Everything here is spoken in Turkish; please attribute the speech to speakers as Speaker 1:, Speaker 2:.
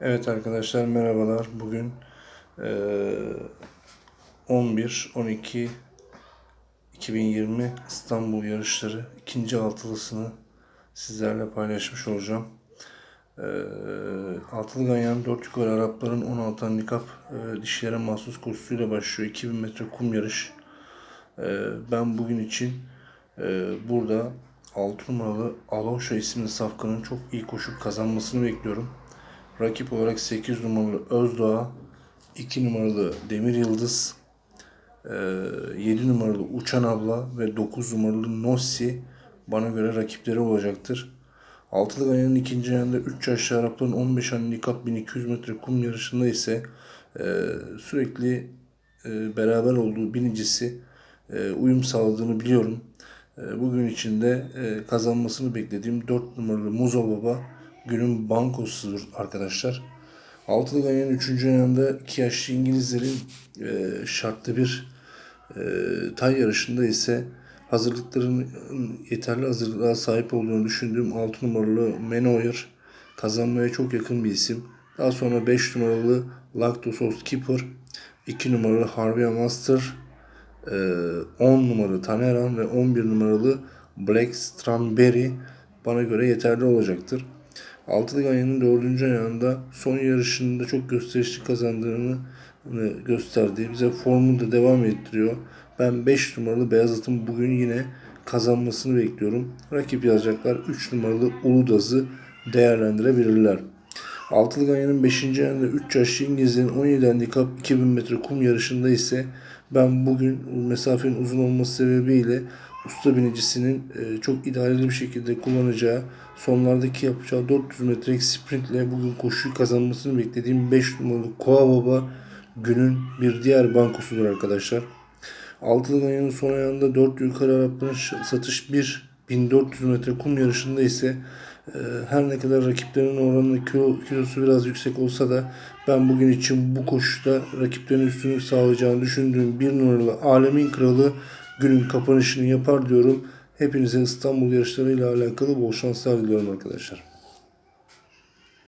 Speaker 1: Evet arkadaşlar merhabalar. Bugün eee 11 12 2020 İstanbul yarışları ikinci altılısını sizlerle paylaşmış olacağım. Eee altılı ganyan 4 yukarı Arapların 16 handikap eee, dişilere mahsus kursuyla başlıyor. 2000 metre kum yarış. Ben bugün için burada 6 numaralı Alonso isimli safkanın çok iyi koşup kazanmasını bekliyorum. Rakip olarak 8 numaralı Özdoğa, 2 numaralı Demir Yıldız, eee, 7 numaralı Uçan Abla ve 9 numaralı Nossi bana göre rakipleri olacaktır. Altılı Ganyan'ın ikinci ayında 3 yaşlı Arapların 15 handikap 1200 metre kum yarışında ise eee, sürekli eee, beraber olduğu binicisi uyum sağladığını biliyorum. Bugün içinde kazanmasını beklediğim 4 numaralı Muzo Baba günün bankosudur arkadaşlar. Altılı Ganyan'ın 3. ayında 2 yaşlı İngilizlerin eee şartlı bir eee tay yarışında ise hazırlıkların yeterli hazırlığa sahip olduğunu düşündüğüm 6 numaralı Menoyer kazanmaya çok yakın bir isim. Daha sonra 5 numaralı Lactosos Keeper, 2 numaralı Harvey Master, eee, 10 numaralı Taneran ve 11 numaralı Black Strawberry bana göre yeterli olacaktır. Altılı Ganyan'ın 4. ayağında son yarışında çok gösterişli kazandığını e, gösterdiği bize formunu da devam ettiriyor. Ben 5 numaralı Beyaz At'ın bugün yine kazanmasını bekliyorum. Rakip yazacaklar 3 numaralı Uludaz'ı değerlendirebilirler. Altılı Ganyan'ın 5. ayında 3 yaşlı İngilizlerin 17 handikap 2000 metre kum yarışında ise ben bugün mesafenin uzun olması sebebiyle usta binicisinin e, çok idareli bir şekilde kullanacağı sonlardaki yapacağı 400 metrelik sprintle bugün koşuyu kazanmasını beklediğim 5 numaralı Koa Baba günün bir diğer bankosudur arkadaşlar. Altılı Ganyan'ın son ayağında 4 yukarı Arapların satış 1 1400 metre kum yarışında ise e, her ne kadar rakiplerinin oranında kilo, kilosu biraz yüksek olsa da ben bugün için bu koşuda rakiplerin üstünlük sağlayacağını düşündüğüm bir numaralı Alemin Kralı günün kapanışını yapar diyorum. Hepinize İstanbul yarışlarıyla alakalı bol şanslar diliyorum arkadaşlar.